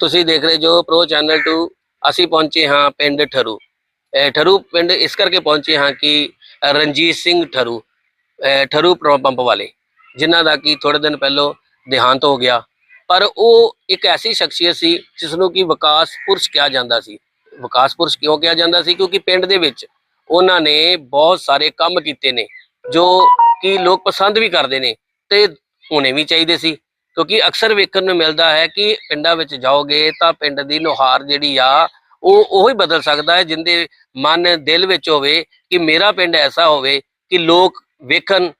ਤੁਸੀਂ ਦੇਖ ਰਹੇ ਜੋ ਪ੍ਰੋ ਚੈਨਲ 2 ਅਸੀਂ ਪਹੁੰਚੇ ਹਾਂ ਪਿੰਡ ਠਰੂ। ਠਰੂ ਪਿੰਡ ਇਸ ਕਰਕੇ ਪਹੁੰਚੇ ਹਾਂ ਕਿ ਰਣਜੀਤ ਸਿੰਘ ਠਰੂ ਠਰੂ ਪੈਟਰੋਲ ਪੰਪ ਵਾਲੇ, ਜਿਨ੍ਹਾਂ ਦਾ ਕਿ ਥੋੜੇ ਦਿਨ ਪਹਿਲਾਂ ਦੇਹਾਂਤ ਹੋ ਗਿਆ। ਪਰ ਉਹ ਇੱਕ ਐਸੀ ਸ਼ਖਸੀਅਤ ਸੀ ਜਿਸ ਨੂੰ ਕਿ ਵਿਕਾਸ ਪੁਰਸ਼ ਕਿਹਾ ਜਾਂਦਾ ਸੀ। ਵਿਕਾਸ ਪੁਰਸ਼ ਕਿਉਂ ਕਿਹਾ ਜਾਂਦਾ ਸੀ? ਕਿਉਂਕਿ ਪਿੰਡ ਦੇ ਵਿੱਚ ਉਹਨਾਂ ਨੇ ਬਹੁਤ ਸਾਰੇ ਕੰਮ ਕੀਤੇ ਨੇ, ਜੋ ਕਿ ਲੋਕ ਪਸੰਦ ਵੀ ਕਰਦੇ ਨੇ ਤੇ ਹੋਣੇ ਵੀ ਚਾਹੀਦੇ ਸੀ। ਕਿਉਂਕਿ ਅਕਸਰ ਵੇਖਣ ਨੂੰ ਮਿਲਦਾ ਹੈ ਕਿ ਪਿੰਡਾਂ ਵਿੱਚ ਜਾਓਗੇ ਤਾਂ ਪਿੰਡ ਦੀ ਨੁਹਾਰ ਜਿਹੜੀ ਆ, ਉਹ ਉਹ ਹੀ ਬਦਲ ਸਕਦਾ ਹੈ, ਜਿੰਦੇ ਮਨ ਦਿਲ ਵਿੱਚ ਹੋਵੇ ਕਿ ਮੇਰਾ ਪਿੰਡ ਐਸਾ ਹੋਵੇ ਕਿ ਲੋਕ ਵੇਖਣ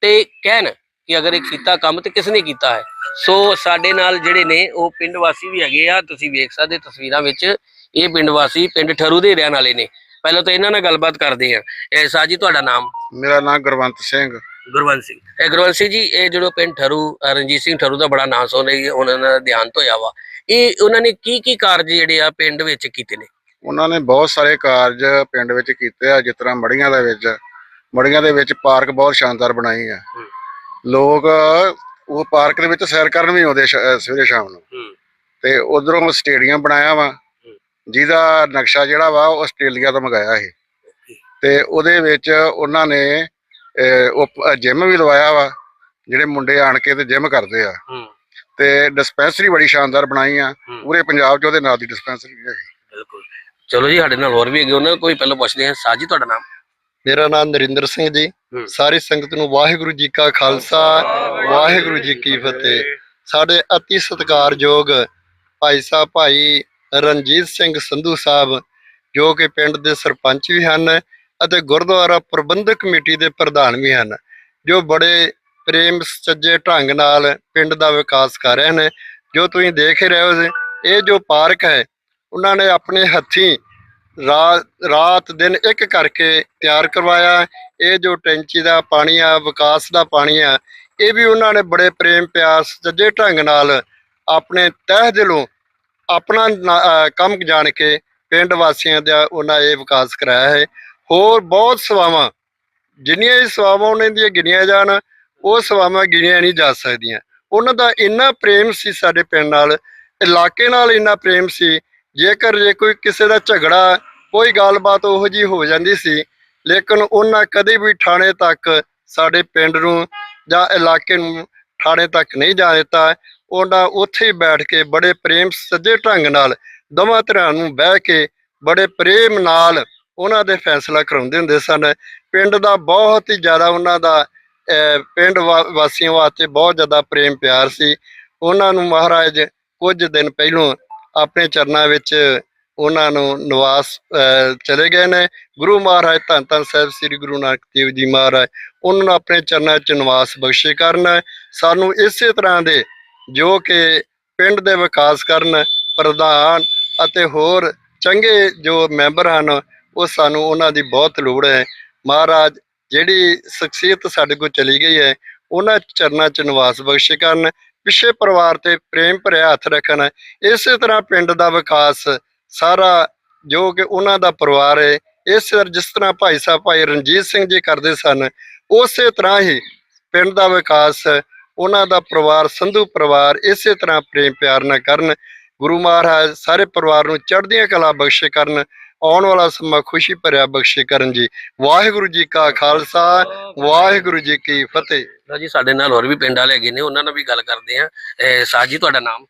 ਤੇ ਕਹਿਣ ਕਿ ਅਗਰ ਇਹ ਕੀਤਾ ਕੰਮ ਤੇ ਕਿਸ ਨੇ ਕੀਤਾ ਹੈ। ਸੋ ਸਾਡੇ ਨਾਲ ਜਿਹੜੇ ਨੇ, ਉਹ ਪਿੰਡ ਵਾਸੀ ਵੀ ਹੈਗੇ ਆ, ਤੁਸੀਂ ਵੇਖ ਸਕਦੇ ਤਸਵੀਰਾਂ ਵਿੱਚ, ਇਹ ਪਿੰਡ ਵਾਸੀ ਪਿੰਡ ਠਰੂ ਦੇ ਰਹਿਣ ਵਾਲੇ ਨੇ। ਪਹਿਲਾਂ ਤਾਂ ਇਹਨਾਂ ਨਾਲ ਗੱਲਬਾਤ ਕਰਦੇ ਆ ਇਹ ਸਾਹ ਤੁਹਾਡਾ ਨਾਮ? ਮੇਰਾ ਨਾਮ ਗੁਰਵੰਤ ਸਿੰਘ। ਗੁਰਵੰਤ ਸਿੰਘ। ਇਹ ਗੁਰਵੰਤ ਸਿੰਘ ਜੀ ਇਹ ਜਿਹੜਾ ਪਿੰਡ ਠਰੂ ਰਣਜੀਤ ਸਿੰਘ ਠਰੂ ਦਾ ਬੜਾ ਨਾਂ ਸੁਣ ਰਹੀ ਉਹਨਾਂ ਦਾ ਦੇਹਾਂਤ ਹੋਇਆ ਵਾ। ਇਹ ਉਹਨਾਂ ਨੇ ਕੀ ਕੀ ਕਾਰਜ ਜਿਹੜੇ ਆ ਪਿੰਡ ਵਿੱਚ ਕੀਤੇ ਨੇ? ਉਹਨਾਂ ਨੇ ਬਹੁਤ ਸਾਰੇ ਕਾਰਜ ਪਿੰਡ ਵਿੱਚ ਕੀਤੇ ਆ ਜਿਸ ਤਰ੍ਹਾਂ ਮੜੀਆਂ ਦੇ ਵਿੱਚ। ਮੜੀਆਂ ਦੇ ਵਿੱਚ ਪਾਰਕ ਬਹੁਤ ਸ਼ਾਨਦਾਰ ਬਣਾਈ ਆ। ਲੋਕ ਉਹ ਪਾਰਕ ਦੇ ਵਿੱਚ ਸੈਰ ਕਰਨ ਵੀ ਆਉਂਦੇ ਸਵੇਰੇ ਸ਼ਾਮ ਨੂੰ। ਤੇ ਉਧਰੋਂ ਸਟੇਡੀਅਮ ਬਣਾਇਆ ਵਾ। ਜਿਹਦਾ ਨਕਸ਼ਾ ਜਿਹੜਾ ਵਾ ਉਹ ਆਸਟ੍ਰੇਲੀਆ ਤੋਂ ਮੰਗਾਇਆ ਸੀ। ਤੇ ਉਹਦੇ ਵਿੱਚ ਉਹਨਾਂ ਨੇ ਉਹ ਜਿਮ ਵੀ ਲਵਾਇਆ ਵਾ ਜਿਹੜੇ ਮੁੰਡੇ ਆਣ ਕੇ ਤੇ ਜਿਮ ਕਰਦੇ ਆ। ਹੂੰ। ਤੇ ਡਿਸਪੈਂਸਰੀ ਬੜੀ ਸ਼ਾਨਦਾਰ ਬਣਾਈ ਆ। ਪੂਰੇ ਪੰਜਾਬ 'ਚ ਉਹਦੇ ਨਾਂ ਦੀ ਡਿਸਪੈਂਸਰੀ ਹੈਗੀ। ਬਿਲਕੁਲ। ਚਲੋ ਜੀ ਸਾਡੇ ਨਾਲ ਹੋਰ ਵੀ ਹੈਗੇ ਉਹਨਾਂ ਕੋਈ ਪਹਿਲਾਂ ਪੁੱਛਦੇ ਹਾਂ। ਸਾਹ ਜੀ ਤੁਹਾਡਾ ਨਾਮ? ਮੇਰਾ ਨਾਮ ਨਰਿੰਦਰ ਸਿੰਘ ਜੀ। ਸਾਰੀ ਸੰਗਤ ਨੂੰ ਵਾਹਿਗੁਰੂ ਜੀ ਕਾ ਖਾਲਸਾ ਵਾਹਿਗੁਰੂ ਜੀ ਕੀ ਫਤਿਹ। ਸਾਡੇ ਅਤੀ ਸਤਿਕਾਰਯੋਗ ਭਾਈ ਸਾਹਿਬ ਭਾਈ ਰਣਜੀਤ ਸਿੰਘ ਸੰਧੂ ਸਾਹਿਬ ਜੋ ਕਿ ਪਿੰਡ ਦੇ ਸਰਪੰਚ ਵੀ ਹਨ। ਅਤੇ ਗੁਰਦੁਆਰਾ ਪ੍ਰਬੰਧਕ ਕਮੇਟੀ ਦੇ ਪ੍ਰਧਾਨ ਵੀ ਹਨ, ਜੋ ਬੜੇ ਪ੍ਰੇਮ ਸੱਜੇ ਢੰਗ ਨਾਲ ਪਿੰਡ ਦਾ ਵਿਕਾਸ ਕਰ ਰਹੇ ਨੇ। ਜੋ ਤੁਸੀਂ ਦੇਖ ਰਹੇ ਹੋ ਇਹ ਜੋ ਪਾਰਕ ਹੈ, ਉਹਨਾਂ ਨੇ ਆਪਣੇ ਹੱਥੀਂ ਰਾਤ ਦਿਨ ਇੱਕ ਕਰਕੇ ਤਿਆਰ ਕਰਵਾਇਆ। ਇਹ ਜੋ ਟੈਂਚੀ ਦਾ ਪਾਣੀ ਆ, ਵਿਕਾਸ ਦਾ ਪਾਣੀ ਆ, ਇਹ ਵੀ ਉਹਨਾਂ ਨੇ ਬੜੇ ਪ੍ਰੇਮ ਪਿਆਰ ਸੱਜੇ ਢੰਗ ਨਾਲ ਆਪਣੇ ਤਹਿ ਦਿਲੋਂ ਆਪਣਾ ਕੰਮ ਜਾਣ ਕੇ ਪਿੰਡ ਵਾਸੀਆਂ ਦਾ ਉਹਨਾਂ ਇਹ ਵਿਕਾਸ ਕਰਾਇਆ ਹੈ। ਹੋਰ ਬਹੁਤ ਸੇਵਾਵਾਂ, ਜਿੰਨੀਆਂ ਹੀ ਸੇਵਾਵਾਂ ਉਹਨਾਂ ਦੀਆਂ ਗਿਣੀਆਂ ਜਾਣ, ਉਹ ਸੇਵਾਵਾਂ ਗਿਣੀਆਂ ਨਹੀਂ ਜਾ ਸਕਦੀਆਂ। ਉਹਨਾਂ ਦਾ ਇੰਨਾ ਪ੍ਰੇਮ ਸੀ ਸਾਡੇ ਪਿੰਡ ਨਾਲ, ਇਲਾਕੇ ਨਾਲ ਇੰਨਾ ਪ੍ਰੇਮ ਸੀ, ਜੇਕਰ ਜੇ ਕੋਈ ਕਿਸੇ ਦਾ ਝਗੜਾ, ਕੋਈ ਗੱਲਬਾਤ ਉਹੋ ਜੀ ਹੋ ਜਾਂਦੀ ਸੀ, ਲੇਕਿਨ ਉਹਨਾਂ ਕਦੇ ਵੀ ਥਾਣੇ ਤੱਕ ਸਾਡੇ ਪਿੰਡ ਨੂੰ ਜਾਂ ਇਲਾਕੇ ਨੂੰ ਥਾਣੇ ਤੱਕ ਨਹੀਂ ਜਾ ਦਿੱਤਾ। ਉਹਨਾਂ ਉੱਥੇ ਹੀ ਬੈਠ ਕੇ ਬੜੇ ਪ੍ਰੇਮ ਸੱਜੇ ਢੰਗ ਨਾਲ ਦੋਵਾਂ ਧਿਰਾਂ ਨੂੰ ਬਹਿ ਕੇ ਬੜੇ ਪ੍ਰੇਮ ਨਾਲ ਉਹਨਾਂ ਦੇ ਫੈਸਲਾ ਕਰਾਉਂਦੇ ਹੁੰਦੇ ਸਨ। ਪਿੰਡ ਦਾ ਬਹੁਤ ਹੀ ਜ਼ਿਆਦਾ ਉਹਨਾਂ ਦਾ ਪਿੰਡ ਵਾ- ਵਾਸੀਆਂ ਵਾਸਤੇ ਬਹੁਤ ਜ਼ਿਆਦਾ ਪ੍ਰੇਮ ਪਿਆਰ ਸੀ। ਉਹਨਾਂ ਨੂੰ ਮਹਾਰਾਜ ਕੁਝ ਦਿਨ ਪਹਿਲੋਂ ਆਪਣੇ ਚਰਨਾਂ ਵਿੱਚ ਉਹਨਾਂ ਨੂੰ ਨਿਵਾਸ ਚਲੇ ਗਏ ਨੇ। ਗੁਰੂ ਮਹਾਰਾਜ ਧੰਨ ਧੰਨ ਸਾਹਿਬ ਸ੍ਰੀ ਗੁਰੂ ਨਾਨਕ ਦੇਵ ਜੀ ਮਹਾਰਾਜ, ਉਹਨਾਂ ਨੂੰ ਆਪਣੇ ਚਰਨਾਂ 'ਚ ਨਿਵਾਸ ਬਖਸ਼ੇ ਕਰਨ। ਸਾਨੂੰ ਇਸੇ ਤਰ੍ਹਾਂ ਦੇ ਜੋ ਕਿ ਪਿੰਡ ਦੇ ਵਿਕਾਸ ਕਰਨ, ਪ੍ਰਧਾਨ ਅਤੇ ਹੋਰ ਚੰਗੇ ਜੋ ਮੈਂਬਰ ਹਨ ਉਹ ਸਾਨੂੰ ਉਹਨਾਂ ਦੀ ਬਹੁਤ ਲੋੜ ਹੈ। ਮਹਾਰਾਜ, ਜਿਹੜੀ ਸ਼ਖਸੀਅਤ ਸਾਡੇ ਕੋਲ ਚਲੀ ਗਈ ਹੈ, ਉਹਨਾਂ ਚਰਨਾਂ 'ਚ ਨਿਵਾਸ ਬਖਸ਼ ਕਰਨ, ਪਿਛੇ ਪਰਿਵਾਰ ਤੇ ਪ੍ਰੇਮ ਭਰਿਆ ਹੱਥ ਰੱਖਣ। ਇਸੇ ਤਰ੍ਹਾਂ ਪਿੰਡ ਦਾ ਵਿਕਾਸ ਸਾਰਾ ਜੋ ਕਿ ਉਹਨਾਂ ਦਾ ਪਰਿਵਾਰ ਹੈ, ਇਸ ਤਰ੍ਹਾਂ ਜਿਸ ਤਰ੍ਹਾਂ ਭਾਈ ਸਾਹਿਬ, ਭਾਈ ਰਣਜੀਤ ਸਿੰਘ ਜੀ ਕਰਦੇ ਸਨ, ਉਸੇ ਤਰ੍ਹਾਂ ਹੀ ਪਿੰਡ ਦਾ ਵਿਕਾਸ, ਉਹਨਾਂ ਦਾ ਪਰਿਵਾਰ, ਸੰਧੂ ਪਰਿਵਾਰ ਇਸੇ ਤਰ੍ਹਾਂ ਪ੍ਰੇਮ ਪਿਆਰ ਨਾਲ ਕਰਨ। ਗੁਰੂ ਮਹਾਰਾਜ, ਸਾਰੇ ਪਰਿਵਾਰ ਨੂੰ ਚੜ੍ਹਦੀਆਂ ਕਲਾ ਬਖਸ਼ੇ ਕਰਨ। ਆਉਣ ਵਾਲਾ ਸਮਾਂ ਖੁਸ਼ੀ ਭਰਿਆ ਬਖਸ਼ੇ ਕਰਨ ਜੀ। ਵਾਹਿਗੁਰੂ ਜੀ ਕਾ ਖਾਲਸਾ ਵਾਹਿਗੁਰੂ ਜੀ ਕੀ ਫਤਿਹ। ਲਓ ਜੀ ਸਾਡੇ ਨਾਲ ਹੋਰ ਵੀ ਪਿੰਡ ਵਾਲੇ ਹੈਗੇ ਨੇ ਉਹਨਾਂ ਨਾਲ ਵੀ ਗੱਲ ਕਰਦੇ ਆ ਸਾਹ ਜੀ ਤੁਹਾਡਾ ਨਾਮ?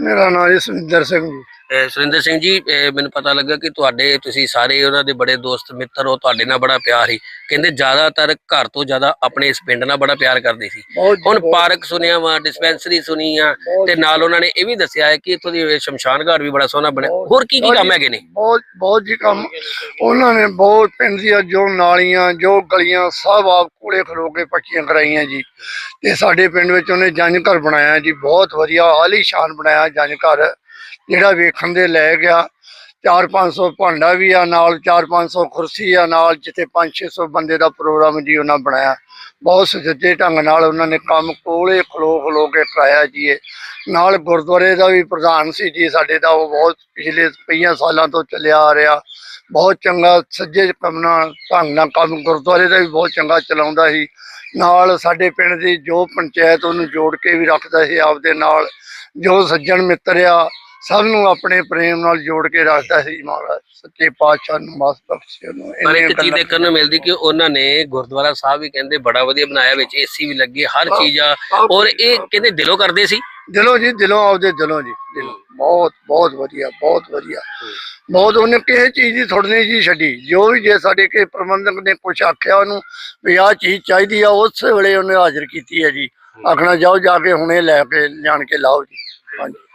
ਮੇਰਾ ਨਾਮ ਜੀ ਸੁਰਿੰਦਰ ਸਿੰਘ ਜੀ। ਸੁਰਿੰਦਰ ਸਿੰਘ ਜੀ ਮੈਨੂੰ ਪਤਾ ਲੱਗਾ ਕਿ ਤੁਹਾਡੇ ਤੁਸੀਂ ਸਾਰੇ ਉਹਨਾਂ ਦੇ ਬੜੇ ਦੋਸਤ ਮਿੱਤਰ ਹੋ ਤੁਹਾਡੇ ਨਾਲ ਬੜਾ ਪਿਆਰ ਸੀ। ਕਹਿੰਦੇ ਜ਼ਿਆਦਾਤਰ ਘਰ ਤੋਂ ਜ਼ਿਆਦਾ ਆਪਣੇ ਇਸ ਪਿੰਡ ਨਾਲ ਬੜਾ ਪਿਆਰ ਕਰਦੇ ਸੀ। ਹੁਣ ਪਾਰਕ ਸੁਣਿਆ ਵਾ ਡਿਸਪੈਂਸਰੀ ਸੁਣੀ ਆ ਤੇ ਨਾਲ ਉਹਨਾਂ ਨੇ ਇਹ ਵੀ ਦੱਸਿਆ ਹੈ ਕਿ ਇੱਥੋਂ ਦੀ ਸ਼ਮਸ਼ਾਨ ਘਾਟ ਵੀ ਬੜਾ ਸੋਹਣਾ ਬਣਿਆ। ਹੋਰ ਕੀ ਕੀ ਕੰਮ ਹੈਗੇ ਨੇ? ਬਹੁਤ ਬਹੁਤ ਜੀ ਕੰਮ। ਉਹਨਾਂ ਨੇ ਬਹੁਤ ਪਿੰਡ ਦੀਆਂ ਜੋ ਨਾਲੀਆਂ ਜੋ ਗਲੀਆਂ ਸਭ ਆਪ ਕੋਲੇ ਖਲੋ ਕੇ ਪੱਕੀਆਂ ਕਰਾਈਆਂ ਜੀ। ਤੇ ਸਾਡੇ ਪਿੰਡ ਵਿੱਚ ਉਹਨੇ ਜੰਜ ਘਰ ਬਣਾਇਆ ਜੀ ਬਹੁਤ ਵਧੀਆ ਆਲੀਸ਼ਾਨ ਬਣਾਇਆ ਜੰਜ ਘਰ। ਜਿਹੜਾ ਵੇਖਣ ਦੇ ਲੈ ਗਿਆ 4-500 ਭਾਂਡਾ ਵੀ ਆ ਨਾਲ 4-500 ਕੁਰਸੀ ਆ ਨਾਲ, ਜਿੱਥੇ 5-600 ਬੰਦੇ ਦਾ ਪ੍ਰੋਗਰਾਮ ਜੀ ਉਹਨਾਂ ਬਣਾਇਆ। ਬਹੁਤ ਸੁਚੱਜੇ ਢੰਗ ਨਾਲ ਉਹਨਾਂ ਨੇ ਕੰਮ ਕੋਲੇ ਖਲੋ ਖਲੋ ਕੇ ਕਰਾਇਆ ਜੀ ਇਹ। ਨਾਲ ਗੁਰਦੁਆਰੇ ਦਾ ਵੀ ਪ੍ਰਧਾਨ ਸੀ ਜੀ ਸਾਡੇ ਦਾ, ਉਹ ਬਹੁਤ ਪਿਛਲੇ ਕਈਆਂ ਸਾਲਾਂ ਤੋਂ ਚੱਲਿਆ ਆ ਰਿਹਾ। ਬਹੁਤ ਚੰਗਾ ਸੱਜੇ ਕੰਮ ਨਾਲ, ਢੰਗ ਨਾਲ ਕੰਮ, ਗੁਰਦੁਆਰੇ ਦਾ ਵੀ ਬਹੁਤ ਚੰਗਾ ਚਲਾਉਂਦਾ ਸੀ। ਨਾਲ ਸਾਡੇ ਪਿੰਡ ਦੀ ਜੋ ਪੰਚਾਇਤ ਉਹਨੂੰ ਜੋੜ ਕੇ ਵੀ ਰੱਖਦਾ ਸੀ ਆਪਦੇ ਨਾਲ। ਜੋ ਸੱਜਣ ਮਿੱਤਰ ਆ ਸਭ ਨੂੰ ਆਪਣੇ ਪ੍ਰੇਮ ਨਾਲ ਜੋੜ ਕੇ ਰੱਖਦਾ ਸੀ ਮਹਾਰਾਜ ਸੱਚੇ ਪਾਤਸ਼ਾਹ ਨੂੰ ਮਾਸ ਬਖਸ਼ੇ ਉਹਨੂੰ ਪਰ ਇੱਕ ਚੀਜ਼ ਦੇਖਣ ਨੂੰ ਮਿਲਦੀ ਕਿ ਉਹਨਾਂ ਨੇ ਗੁਰਦੁਆਰਾ ਸਾਹਿਬ ਵੀ ਕਹਿੰਦੇ ਬੜਾ ਵਧੀਆ ਬਣਾਇਆ ਵਿੱਚ ਏਸੀ ਵੀ ਲੱਗੇ ਹਰ ਚੀਜ਼ ਆ। ਔਰ ਇਹ ਕਹਿੰਦੇ ਦਿਲੋਂ ਕਰਦੇ ਸੀ? ਦਿਲੋਂ ਜੀ ਦਿਲੋਂ ਆਪਦੇ ਦਿਲੋਂ ਜੀ ਦਿਲੋਂ। ਬਹੁਤ ਬਹੁਤ ਵਧੀਆ ਬਹੁਤ ਵਧੀਆ। ਬਹੁਤ ਉਹਨੇ ਕਿਸੇ ਚੀਜ਼ ਦੀ ਥੋੜੀ ਨਹੀਂ ਜੀ ਛੱਡੀ। ਜੋ ਵੀ ਜੇ ਸਾਡੇ ਕੇ ਪ੍ਰਬੰਧਕ ਨੇ ਕੁਝ ਆਖਿਆ ਉਹਨੂੰ ਵੀ ਆਹ ਚੀਜ਼ ਚਾਹੀਦੀ ਆ ਉਸੇ ਵੇਲੇ ਉਹਨੇ ਹਾਜ਼ਰ ਕੀਤੀ ਹੈ ਜੀ। ਆਖਣਾ ਜਾਓ ਜਾ ਕੇ ਹੁਣੇ ਲੈ ਕੇ ਜਾਣ ਕੇ ਲਾਓ ਜੀ। ਹਾਂਜੀ।